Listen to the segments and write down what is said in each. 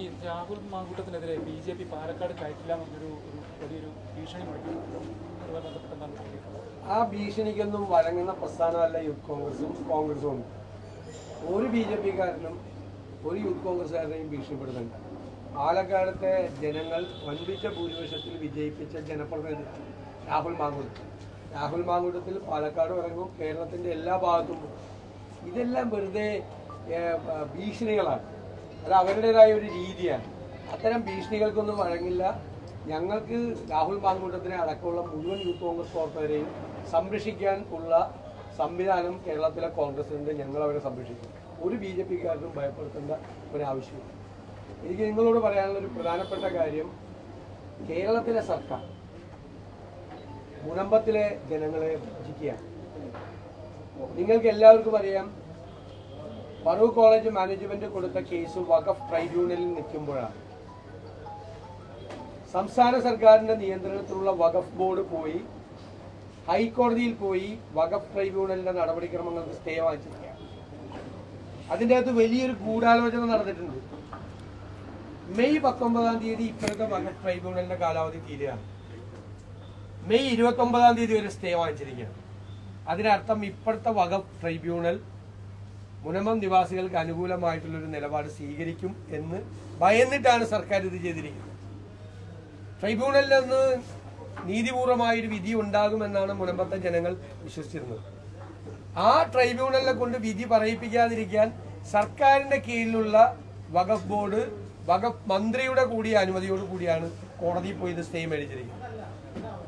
ഈ രാഹുൽ മാങ്കൂട്ടത്തിനെതിരെ B J P Palakkad കയറ്റില്ല എന്നൊരു വലിയൊരു ഭീഷണി മുഴക്കിയിട്ടുണ്ട് ആ ഭീഷണിക്കൊന്നും വഴങ്ങുന്ന പ്രസ്ഥാനമല്ല യൂത്ത് കോൺഗ്രസും. കോൺഗ്രസും. ഒരു ബി ജെ പിക്കാരനും ഒരു യൂത്ത് കോൺഗ്രസ്സുകാരനെയും ഭീഷണിപ്പെടുന്നുണ്ട് പാലക്കാടത്തെ ജനങ്ങൾ വൻപിച്ച ഭൂരിപക്ഷത്തിൽ വിജയിപ്പിച്ച ജനപ്രതിനിധി രാഹുൽ മാങ്കുട്ടം. രാഹുൽ മാങ്കുടത്തിൽ പാലക്കാട് ഇറങ്ങും. കേരളത്തിന്റെ എല്ലാ ഭാഗത്തും. ഇതെല്ലാം വെറുതെ ഭീഷണികളാണ്. അത് അവരുടേതായ ഒരു രീതിയാണ്. അത്തരം ഭീഷണികൾക്കൊന്നും വഴങ്ങില്ല. ഞങ്ങൾക്ക് രാഹുൽ മാങ്കൂട്ടത്തിനെ അടക്കമുള്ള മുഴുവൻ യൂത്ത് കോൺഗ്രസ് പ്രവർത്തകരെയും സംരക്ഷിക്കാൻ ഉള്ള സംവിധാനം കേരളത്തിലെ കോൺഗ്രസിനുണ്ട്. ഞങ്ങൾ അവരെ സംരക്ഷിക്കും. ഒരു ബി ജെ പിക്കാരനും ഭയപ്പെടുത്തേണ്ട ഒരാവശ്യമില്ല എനിക്ക് നിങ്ങളോട് പറയാനുള്ള ഒരു പ്രധാനപ്പെട്ട കാര്യം കേരളത്തിലെ സർക്കാർ മുനമ്പത്തിലെ ജനങ്ങളെ ഭജിക്കുകയാണ് നിങ്ങൾക്ക് എല്ലാവർക്കും അറിയാം ഫറൂഖ് കോളേജ് മാനേജ്മെന്റ് കൊടുത്ത കേസ് വഖഫ് ട്രൈബ്യൂണലിൽ നിൽക്കുമ്പോഴാണ്. സംസ്ഥാന സർക്കാരിന്റെ നിയന്ത്രണത്തിലുള്ള വഖഫ് ബോർഡ് പോയി ഹൈക്കോടതിയിൽ പോയി വഖഫ് ട്രൈബ്യൂണലിന്റെ നടപടിക്രമങ്ങൾക്ക് സ്റ്റേ വാങ്ങിച്ചിരിക്കുകയാണ്. അതിന്റെ അകത്ത് വലിയൊരു ഗൂഢാലോചന നടന്നിട്ടുണ്ട്. മെയ് പത്തൊമ്പതാം തീയതി ഇപ്പോഴത്തെ വഖഫ് ട്രൈബ്യൂണലിന്റെ കാലാവധി തീരുകയാണ്. മെയ് ഇരുപത്തി ഒമ്പതാം തീയതി വരെ സ്റ്റേ വാങ്ങിച്ചിരിക്കുകയാണ്. അതിനർത്ഥം ഇപ്പോഴത്തെ വഖഫ് ട്രൈബ്യൂണൽ മുനമം നിവാസികൾക്ക് അനുകൂലമായിട്ടുള്ളൊരു നിലപാട് സ്വീകരിക്കും എന്ന് ഭയന്നിട്ടാണ് സർക്കാർ ഇത് ചെയ്തിരിക്കുന്നത്. ട്രൈബ്യൂണലിൽ നിന്ന് നീതിപൂർവമായൊരു വിധി ഉണ്ടാകുമെന്നാണ് മുനമ്പത്തെ ജനങ്ങൾ വിശ്വസിച്ചിരുന്നത്. ആ ട്രൈബ്യൂണലിനെ കൊണ്ട് വിധി പറയിപ്പിക്കാതിരിക്കാൻ സർക്കാരിന്റെ കീഴിലുള്ള വഖഫ് ബോർഡ് വഖഫ് മന്ത്രിയുടെ കൂടിയ അനുമതിയോട് കൂടിയാണ് കോടതിയിൽ പോയി ഇത് സ്റ്റേ മേടിച്ചിരിക്കുന്നത്.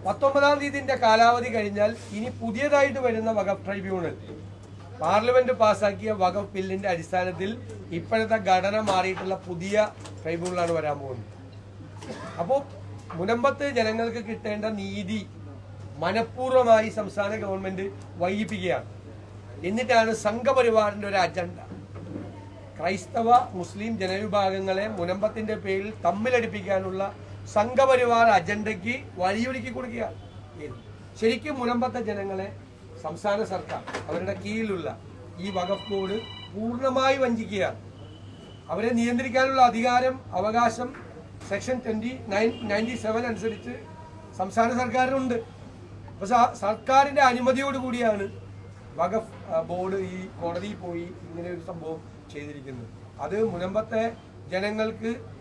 പത്തൊമ്പതാം തീയതിന്റെ കാലാവധി കഴിഞ്ഞാൽ ഇനി പുതിയതായിട്ട് വരുന്ന വഖഫ് ട്രൈബ്യൂണൽ. പാർലമെന്റ് പാസാക്കിയ വഖഫ് ബില്ലിന്റെ അടിസ്ഥാനത്തിൽ ഇപ്പോഴത്തെ ഘടന മാറിയിട്ടുള്ള പുതിയ ട്രൈബ്യൂണലാണ് വരാൻ പോകുന്നത്. അപ്പോൾ മുനമ്പത്ത് ജനങ്ങൾക്ക് കിട്ടേണ്ട നീതി മനഃപൂർവമായി സംസ്ഥാന ഗവൺമെന്റ് വൈകിപ്പിക്കുകയാണ്. എന്നിട്ടാണ് സംഘപരിവാറിന്റെ ഒരു അജണ്ട. ക്രൈസ്തവ മുസ്ലിം ജനവിഭാഗങ്ങളെ മുനമ്പത്തിന്റെ പേരിൽ തമ്മിലടിപ്പിക്കാനുള്ള സംഘപരിവാർ അജണ്ടയ്ക്ക് വഴിയൊരുക്കി കൊടുക്കുകയാണ് ശരിക്കും മുനമ്പത്തെ ജനങ്ങളെ സംസ്ഥാന സർക്കാർ അവരുടെ കീഴിലുള്ള ഈ വകുപ്പോട് പൂർണമായി വഞ്ചിക്കുകയാണ്. അവരെ നിയന്ത്രിക്കാനുള്ള അധികാരം അവകാശം section twenty nine ninety seven അനുസരിച്ച് സംസ്ഥാന സർക്കാരിനുണ്ട്. അപ്പൊ സ- സർക്കാരിന്റെ അനുമതിയോട് കൂടിയാണ് വഖഫ് ബോർഡ് ഈ കോടതിയിൽ പോയി ഇങ്ങനെ ഒരു സംഭവം ചെയ്തിരിക്കുന്നത്. അത് മുനമ്പത്തെ ജനങ്ങൾക്ക്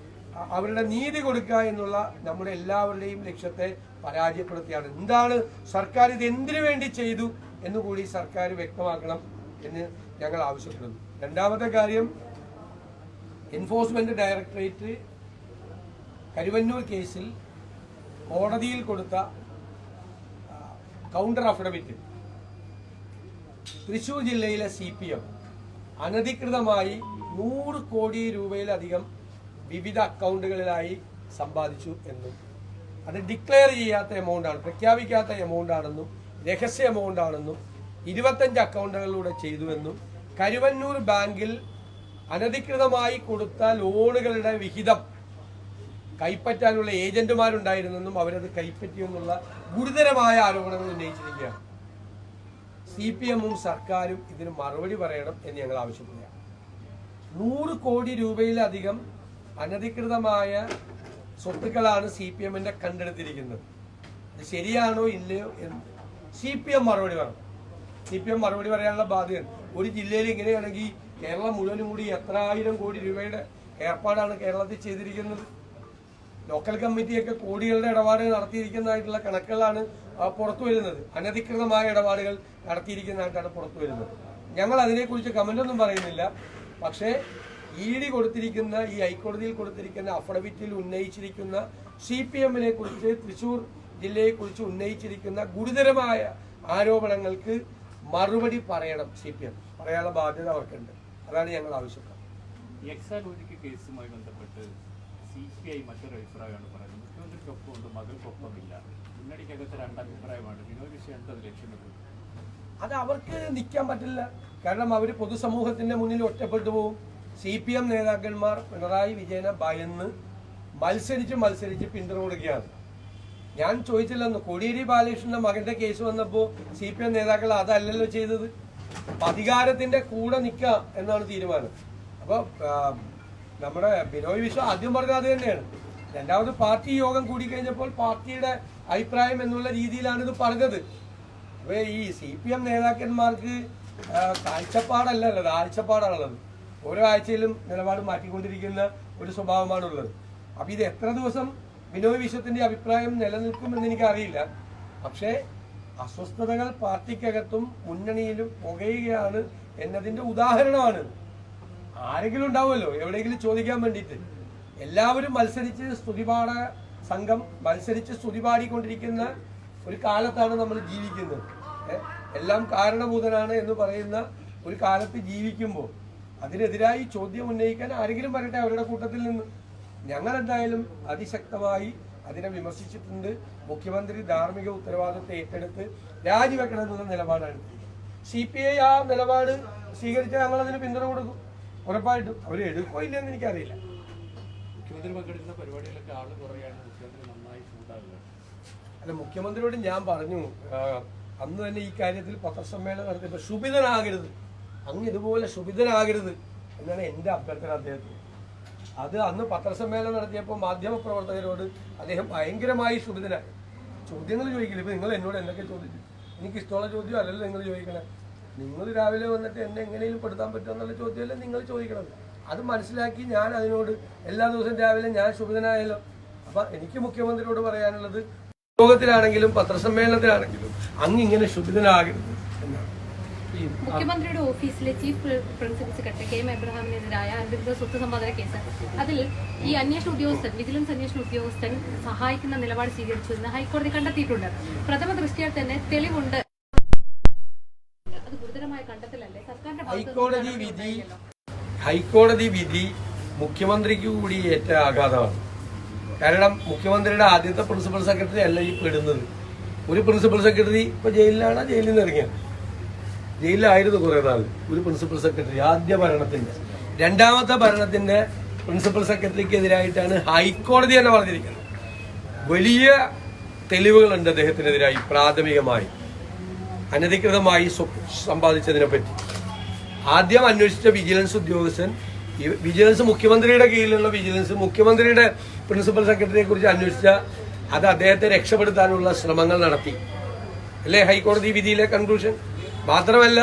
അവരുടെ നീതി കൊടുക്കുക എന്നുള്ള നമ്മുടെ എല്ലാവരുടെയും ലക്ഷ്യത്തെ പരാജയപ്പെടുത്തിയാണ്. എന്താണ് സർക്കാർ ഇത് എന്തിനു വേണ്ടി ചെയ്തു എന്ന് കൂടി സർക്കാർ വ്യക്തമാക്കണം എന്ന് ഞങ്ങൾ ആവശ്യപ്പെടുന്നു. രണ്ടാമത്തെ കാര്യം എൻഫോഴ്സ്മെന്റ് ഡയറക്ടറേറ്റ് കരുവന്നൂർ കേസിൽ കോടതിയിൽ കൊടുത്ത കൗണ്ടർ അഫിഡവിറ്റ് തൃശൂർ ജില്ലയിലെ സി പി എം അനധികൃതമായി നൂറ് കോടി രൂപയിലധികം വിവിധ അക്കൗണ്ടുകളിലായി സമ്പാദിച്ചു എന്നും. അത് ഡിക്ലെയർ ചെയ്യാത്ത എമൗണ്ട് ആണ് പ്രഖ്യാപിക്കാത്ത എമൗണ്ട് ആണെന്നും രഹസ്യ എമൗണ്ട് ആണെന്നും ഇരുപത്തഞ്ച് അക്കൗണ്ടുകളിലൂടെ ചെയ്തുവെന്നും കരുവന്നൂർ ബാങ്കിൽ അനധികൃതമായി കൊടുത്ത ലോണുകളുടെ വിഹിതം കൈപ്പറ്റാനുള്ള ഏജന്റുമാരുണ്ടായിരുന്നെന്നും അവരത് കൈപ്പറ്റിയെന്നുള്ള ഗുരുതരമായ ആരോപണങ്ങൾ ഉന്നയിച്ചിരിക്കുകയാണ്. സി പി എമ്മും സർക്കാരും ഇതിന് മറുപടി പറയണം എന്ന് ഞങ്ങൾ ആവശ്യപ്പെടുകയാണ്. നൂറ് കോടി രൂപയിലധികം അനധികൃതമായ സ്വത്തുക്കളാണ് സി പി എമ്മിന്റെ കണ്ടെടുത്തിരിക്കുന്നത്. അത് ശരിയാണോ ഇല്ലയോ എന്ന് സി പി എം മറുപടി പറഞ്ഞു സി പി എം മറുപടി പറയാനുള്ള ബാധ്യത. ഒരു ജില്ലയിൽ ഇങ്ങനെയാണെങ്കിൽ കേരളം മുഴുവനും കൂടി എത്ര ആയിരം കോടി രൂപയുടെ ഏർപ്പാടാണ് കേരളത്തിൽ ചെയ്തിരിക്കുന്നത്. ലോക്കൽ കമ്മിറ്റിയൊക്കെ കോടികളുടെ ഇടപാടുകൾ നടത്തിയിരിക്കുന്നതായിട്ടുള്ള കണക്കുകളാണ് പുറത്തു വരുന്നത്. അനധികൃതമായ ഇടപാടുകൾ നടത്തിയിരിക്കുന്നതായിട്ടാണ് പുറത്തു വരുന്നത്. ഞങ്ങൾ അതിനെക്കുറിച്ച് കമന്റൊന്നും പറയുന്നില്ല. പക്ഷേ ഇ ഡി കൊടുത്തിരിക്കുന്ന ഈ ഹൈക്കോടതിയിൽ കൊടുത്തിരിക്കുന്ന അഫിഡവിറ്റിൽ ഉന്നയിച്ചിരിക്കുന്ന സി പി എമ്മിനെ കുറിച്ച് തൃശൂർ ജില്ലയെ കുറിച്ച് ഉന്നയിച്ചിരിക്കുന്ന ഗുരുതരമായ ആരോപണങ്ങൾക്ക് മറുപടി പറയണം സി പി എം പറയാനുള്ള ബാധ്യത അവർക്കുണ്ട്. അതാണ് ഞങ്ങൾ ആവശ്യപ്പെടുന്നത് എക്സാൽ ഒഴുക്ക് കേസുമായി ബന്ധപ്പെട്ട് സി പി ഐ മറ്റൊരു അഭിപ്രായമാണ് പറയുന്നത്. മുഖ്യമന്ത്രിക്കൊപ്പമുണ്ട് മകൾക്കൊപ്പമില്ല. മുന്നണിക്കകത്ത് രണ്ടഭിപ്രായമാണ്. വിനോദ് വിഷയം എന്താ ലക്ഷ്യമിട്ടത് അത് അവർക്ക് നിൽക്കാൻ പറ്റില്ല. കാരണം അവർ പൊതുസമൂഹത്തിന്റെ മുന്നിൽ ഒറ്റപ്പെട്ടു പോകും സി പി എം നേതാക്കന്മാർ പിണറായി വിജയനെ ഭയന്ന് മത്സരിച്ച് മത്സരിച്ച് പിന്തുണയ്ക്കുകയാണ് ഞാൻ ചോദിച്ചില്ലെന്ന് കോടിയേരി ബാലകൃഷ്ണന്റെ മകന്റെ കേസ് വന്നപ്പോൾ സി പി എം നേതാക്കൾ അതല്ലല്ലോ ചെയ്തത്? അധികാരത്തിന്റെ കൂടെ നിൽക്കുക എന്നാണ് തീരുമാനം. അപ്പോൾ നമ്മുടെ ബിനോയ് വിശ്വ ആദ്യം പറഞ്ഞത് അത് തന്നെയാണ്. രണ്ടാമത് പാർട്ടി യോഗം കൂടിക്കഴിഞ്ഞപ്പോൾ പാർട്ടിയുടെ അഭിപ്രായം എന്നുള്ള രീതിയിലാണ് ഇത് പറഞ്ഞത്. അപ്പൊ ഈ സി പി എം നേതാക്കന്മാർക്ക് കാഴ്ചപ്പാടല്ലല്ലോ കാഴ്ചപ്പാടാണുള്ളത്. ഓരോ ആഴ്ചയിലും നിലപാട് മാറ്റിക്കൊണ്ടിരിക്കുന്ന ഒരു സ്വഭാവമാണുള്ളത്. അപ്പൊ ഇത് എത്ര ദിവസം ബിനോയ് വിശ്വത്തിന്റെ അഭിപ്രായം നിലനിൽക്കുമെന്ന് എനിക്കറിയില്ല. പക്ഷേ അസ്വസ്ഥതകൾ പാർട്ടിക്കകത്തും മുന്നണിയിലും പുകയുകയാണ് എന്നതിന്റെ ഉദാഹരണമാണ്. ആരെങ്കിലും ഉണ്ടാവുമല്ലോ? എവിടെയെങ്കിലും ചോദിക്കാൻ വേണ്ടിയിട്ട്. എല്ലാവരും മത്സരിച്ച് സ്തുതിപാട സംഘം മത്സരിച്ച് സ്തുതി പാടിക്കൊണ്ടിരിക്കുന്ന ഒരു കാലത്താണ് നമ്മൾ ജീവിക്കുന്നത്. എല്ലാം കാരണഭൂതനാണ് എന്ന് പറയുന്ന ഒരു കാലത്ത് ജീവിക്കുമ്പോൾ അതിനെതിരായി ചോദ്യം ഉന്നയിക്കാൻ ആരെങ്കിലും വരട്ടെ അവരുടെ കൂട്ടത്തിൽ നിന്ന്. ഞങ്ങൾ എന്തായാലും അതിശക്തമായി അതിനെ വിമർശിച്ചിട്ടുണ്ട്. മുഖ്യമന്ത്രി ധാർമ്മിക ഉത്തരവാദിത്വം ഏറ്റെടുത്ത് രാജിവെക്കണമെന്നുള്ള നിലപാടാണ് സി പി ഐ ആ നിലപാട് സ്വീകരിച്ചാൽ ഞങ്ങൾ അതിന് പിന്തുണ കൊടുക്കും. ഉറപ്പായിട്ടും. അവർ എടുക്കോ ഇല്ലെന്ന് എനിക്കറിയില്ല. മുഖ്യമന്ത്രി പങ്കെടുക്കുന്ന പരിപാടികളൊക്കെ ആൾ കുറയാണ് മുഖ്യമന്ത്രി നന്നായി ചൂടാകുക. അല്ല മുഖ്യമന്ത്രിയോട് ഞാൻ പറഞ്ഞു അന്ന് തന്നെ ഈ കാര്യത്തിൽ പത്രസമ്മേളനം നടത്തിയപ്പോൾ ശുഭിതനാകരുത് അങ്ങ് ഇതുപോലെ ശുഭിതനാകരുത് എന്നാണ് എന്റെ അഭ്യർത്ഥന അദ്ദേഹത്തിന്. അത് അന്ന് പത്രസമ്മേളനം നടത്തിയപ്പോൾ മാധ്യമ പ്രവർത്തകരോട് അദ്ദേഹം ഭയങ്കരമായി ശുഭിതനായി ചോദ്യങ്ങൾ ചോദിക്കില്ല. ഇപ്പൊ നിങ്ങൾ എന്നോട് എന്തൊക്കെ ചോദിച്ചു? എനിക്ക് ഇഷ്ടമുള്ള ചോദ്യം അല്ലല്ലോ നിങ്ങൾ ചോദിക്കണേ. നിങ്ങൾ രാവിലെ വന്നിട്ട് എന്നെ എങ്ങനെയും പെടുത്താൻ പറ്റുമോ എന്നുള്ള ചോദ്യമല്ലേ നിങ്ങൾ ചോദിക്കണം അത് മനസ്സിലാക്കി ഞാൻ അതിനോട് എല്ലാ ദിവസവും രാവിലെ ഞാൻ ശുഭിതനായല്ലോ അപ്പൊ എനിക്ക് മുഖ്യമന്ത്രിയോട് പറയാനുള്ളത് യോഗത്തിലാണെങ്കിലും പത്രസമ്മേളനത്തിലാണെങ്കിലും അങ്ങ് ഇങ്ങനെ ശുഭിതനാകരുത് മുഖ്യമന്ത്രിയുടെ ഓഫീസിലെ chief principal secretary K M എബ്രഹാമിനെതിരായ അനധികൃത സ്വത്ത് സമ്പാദന കേസ്. അതിൽ ഈ അന്വേഷണ ഉദ്യോഗസ്ഥൻ വിജിലൻസ് അന്വേഷണ ഉദ്യോഗസ്ഥൻ സഹായിക്കുന്ന നിലപാട് സ്വീകരിച്ചു എന്ന് ഹൈക്കോടതി കണ്ടെത്തിയിട്ടുണ്ട്. പ്രഥമ ദൃഷ്ടിയാൽ തന്നെ തെളിവുണ്ട്. അത് ഗുരുതരമായ കണ്ടെത്തലല്ലേ? സർക്കാരിന്റെ ഹൈക്കോടതി വിധി ഹൈക്കോടതി വിധി മുഖ്യമന്ത്രിക്ക് കൂടി ഏറ്റ ആഘാതമാണ്. കാരണം മുഖ്യമന്ത്രിയുടെ ആദ്യത്തെ പ്രിൻസിപ്പൽ സെക്രട്ടറി അല്ല ഈ പെടുന്നത്. ഒരു പ്രിൻസിപ്പൽ സെക്രട്ടറി ഇപ്പൊ ജയിലിലാണ്? ജയിലിൽ നിന്ന് ഇറങ്ങിയ? ജയിലിലായിരുന്നു കുറെ നാൾ. ഒരു പ്രിൻസിപ്പൽ സെക്രട്ടറി ആദ്യ ഭരണത്തിന്റെ. രണ്ടാമത്തെ ഭരണത്തിന്റെ പ്രിൻസിപ്പൽ സെക്രട്ടറിക്കെതിരായിട്ടാണ് ഹൈക്കോടതി തന്നെ പറഞ്ഞിരിക്കുന്നത്. വലിയ തെളിവുകളുണ്ട് അദ്ദേഹത്തിനെതിരായി പ്രാഥമികമായി. അനധികൃതമായി സമ്പാദിച്ചതിനെ പറ്റി. ആദ്യം അന്വേഷിച്ച വിജിലൻസ് ഉദ്യോഗസ്ഥൻ വിജിലൻസ് മുഖ്യമന്ത്രിയുടെ കീഴിലുള്ള വിജിലൻസ് മുഖ്യമന്ത്രിയുടെ പ്രിൻസിപ്പൽ സെക്രട്ടറിയെ കുറിച്ച് അന്വേഷിച്ച അത് അദ്ദേഹത്തെ രക്ഷപ്പെടുത്താനുള്ള ശ്രമങ്ങൾ നടത്തി. അല്ലേ ഹൈക്കോടതി വിധിയിലെ കൺക്ലൂഷൻ മാത്രമല്ല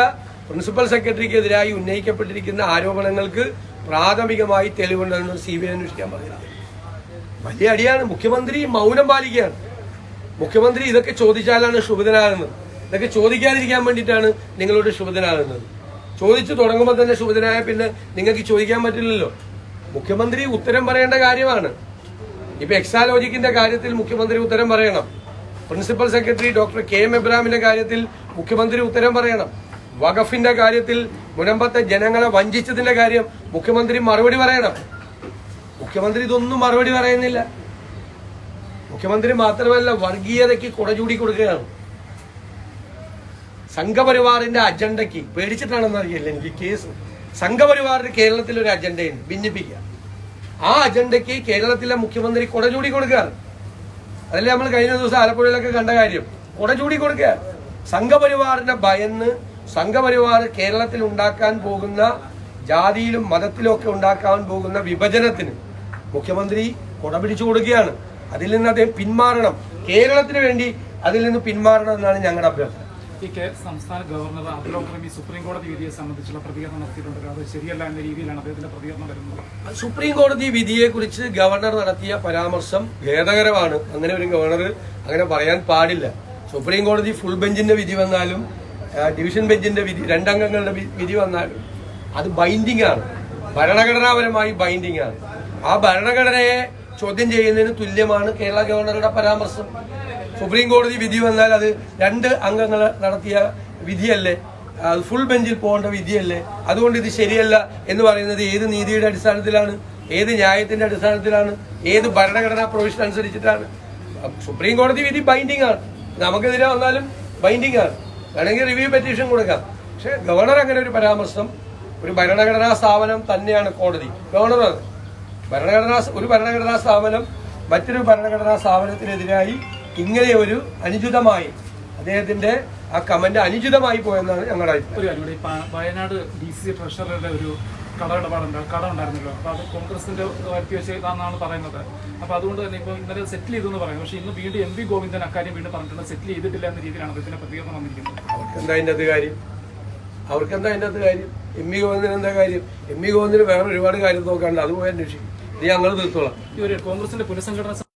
പ്രിൻസിപ്പൽ സെക്രട്ടറിക്കെതിരായി ഉന്നയിക്കപ്പെട്ടിരിക്കുന്ന ആരോപണങ്ങൾക്ക് പ്രാഥമികമായി തെളിവുണ്ടെന്ന് സി ബി ഐ അന്വേഷിക്കാൻ പറയുന്നത് വലിയ അടിയാണ്. മുഖ്യമന്ത്രി മൗനം പാലിക്കുകയാണ്. മുഖ്യമന്ത്രി ഇതൊക്കെ ചോദിച്ചാലാണ് ശുഭിതനാകുന്നത് ഇതൊക്കെ ചോദിക്കാതിരിക്കാൻ വേണ്ടിയിട്ടാണ് നിങ്ങളോട് ശുഭിതനാകുന്നത് ചോദിച്ചു തുടങ്ങുമ്പോൾ തന്നെ ശുഭിതനായ പിന്നെ നിങ്ങൾക്ക് ചോദിക്കാൻ പറ്റില്ലല്ലോ. മുഖ്യമന്ത്രി ഉത്തരം പറയേണ്ട കാര്യമാണ്. ഇപ്പൊ എക്സാലോജിക്കിന്റെ കാര്യത്തിൽ മുഖ്യമന്ത്രി ഉത്തരം പറയണം. Principal secretary doctor K M എബ്രാമിന്റെ കാര്യത്തിൽ മുഖ്യമന്ത്രി ഉത്തരം പറയണം. വഖഫിന്റെ കാര്യത്തിൽ മുനമ്പത്തെ ജനങ്ങളെ വഞ്ചിച്ചതിന്റെ കാര്യം മുഖ്യമന്ത്രി മറുപടി പറയണം. മുഖ്യമന്ത്രി ഇതൊന്നും മറുപടി പറയുന്നില്ല. മുഖ്യമന്ത്രി മാത്രമല്ല വർഗീയതയ്ക്ക് കുടചൂടി കൊടുക്കുകയാണ്. സംഘപരിവാറിന്റെ അജണ്ടയ്ക്ക് പേടിച്ചിട്ടാണെന്ന് അറിയില്ല എനിക്ക് കേസ്. സംഘപരിവാറിന് കേരളത്തിൽ ഒരു അജണ്ടയുണ്ട്. ഭിന്നിപ്പിക്കുക. ആ അജണ്ടയ്ക്ക് കേരളത്തിലെ മുഖ്യമന്ത്രി കുടചൂടി കൊടുക്കുകയാണ്. അതല്ലേ നമ്മൾ കഴിഞ്ഞ ദിവസം ആലപ്പുഴയിലൊക്കെ കണ്ട കാര്യം. കുട ചൂടി കൊടുക്കുക സംഘപരിവാറിന്റെ ഭയന്ന് സംഘപരിവാർ കേരളത്തിൽ ഉണ്ടാക്കാൻ പോകുന്ന ജാതിയിലും മതത്തിലും ഒക്കെ ഉണ്ടാക്കാൻ പോകുന്ന വിഭജനത്തിന് മുഖ്യമന്ത്രി കുട പിടിച്ചു കൊടുക്കുകയാണ്. അതിൽ നിന്ന് അദ്ദേഹം പിന്മാറണം. കേരളത്തിന് വേണ്ടി അതിൽ നിന്ന് പിന്മാറണം എന്നാണ് ഞങ്ങളുടെ അഭ്യർത്ഥന. ഈ കേ സംസ്ഥാന ഗവർണർ അബ്ദുൾ സുപ്രീം കോടതി വിധിയെ സംബന്ധിച്ചുള്ള പ്രതികരണം നടത്തിയിട്ടുണ്ട്. അത് ശരിയല്ല എന്ന രീതിയിലാണ് അദ്ദേഹത്തിന്റെ പ്രതികരണം വരുന്നത്. സുപ്രീം കോടതി വിധിയെ കുറിച്ച് ഗവർണർ നടത്തിയ പരാമർശം ഖേദകരമാണ്. അങ്ങനെ ഒരു ഗവർണർ അങ്ങനെ പറയാൻ പാടില്ല. സുപ്രീം കോടതി ഫുൾ ബെഞ്ചിന്റെ വിധി വന്നാലും ഡിവിഷൻ ബെഞ്ചിന്റെ വിധി രണ്ടംഗങ്ങളുടെ വിധി വന്നാലും അത് ബൈൻഡിംഗ് ആണ് ഭരണഘടനാപരമായി ബൈൻഡിംഗ് ആണ് ആ ഭരണഘടനയെ ചോദ്യം ചെയ്യുന്നതിന് തുല്യമാണ് കേരള ഗവർണറുടെ പരാമർശം. സുപ്രീം കോടതി വിധി വന്നാൽ അത് രണ്ട് അംഗങ്ങൾ നടത്തിയ വിധിയല്ലേ? അത് ഫുൾ ബെഞ്ചിൽ പോകേണ്ട വിധിയല്ലേ? അതുകൊണ്ട് ഇത് ശരിയല്ല എന്ന് പറയുന്നത് ഏത് നീതിയുടെ അടിസ്ഥാനത്തിലാണ്? ഏത് ന്യായത്തിന്റെ അടിസ്ഥാനത്തിലാണ്? ഏത് ഭരണഘടനാ പ്രൊവിഷൻ അനുസരിച്ചിട്ടാണ്? സുപ്രീം കോടതി വിധി ബൈൻഡിങ് ആണ്. നമുക്കെതിരെ വന്നാലും ബൈൻഡിങ് ആണ്. വേണമെങ്കിൽ റിവ്യൂ പെറ്റീഷൻ കൊടുക്കാം. പക്ഷെ ഗവർണർ അങ്ങനെ ഒരു പരാമർശം ഒരു ഭരണഘടനാ സ്ഥാപനം തന്നെയാണ് കോടതി. ഗവർണർ ഭരണഘടനാ ഒരു ഭരണഘടനാ സ്ഥാപനം മറ്റൊരു ഭരണഘടനാ സ്ഥാപനത്തിനെതിരായി ഇങ്ങനെ ഒരു അനുചിതമായി അദ്ദേഹത്തിന്റെ ആ കമന്റ് അനുചിതമായി പോയെന്നാണ് ഞങ്ങളുടെ അഭിപ്രായം. വയനാട് ഡി സി ട്രഷററുടെ ഒരു കടമിടപാടുണ്ട് കട ഉണ്ടായിരുന്നല്ലോ. അപ്പൊ അത് കോൺഗ്രസിന്റെ വരുത്തി വെച്ചതാണെന്നാണ് പറയുന്നത്. അപ്പൊ അതുകൊണ്ട് തന്നെ ഇപ്പൊ ഇന്നലെ സെറ്റിൽ ചെയ്തു എന്ന് പറയുന്നത് പക്ഷേ ഇന്ന് വീണ്ടും എം വി ഗോവിന്ദൻ അക്കാര്യം വീണ്ടും പറഞ്ഞിട്ടുണ്ട്. സെറ്റിൽ ചെയ്തിട്ടില്ല എന്ന രീതിയിലാണ് ഇതിന്റെ പ്രതികരണം വന്നിരിക്കുന്നത്. അവർക്ക് എന്താ അതിന്റെ അത് കാര്യം? അവർക്ക് എന്താ അതിന്റെ അത് കാര്യം? എം വി ഗോവിന്ദൻ എന്താ കാര്യം? എം വി ഗോവിന്ദന് വേറെ ഒരുപാട് കാര്യം നോക്കാണ്ട് അതുപോലെ അന്വേഷിക്കും. ഞങ്ങൾ തീർത്തോളാം. കോൺഗ്രസിന്റെ പുനഃസംഘടന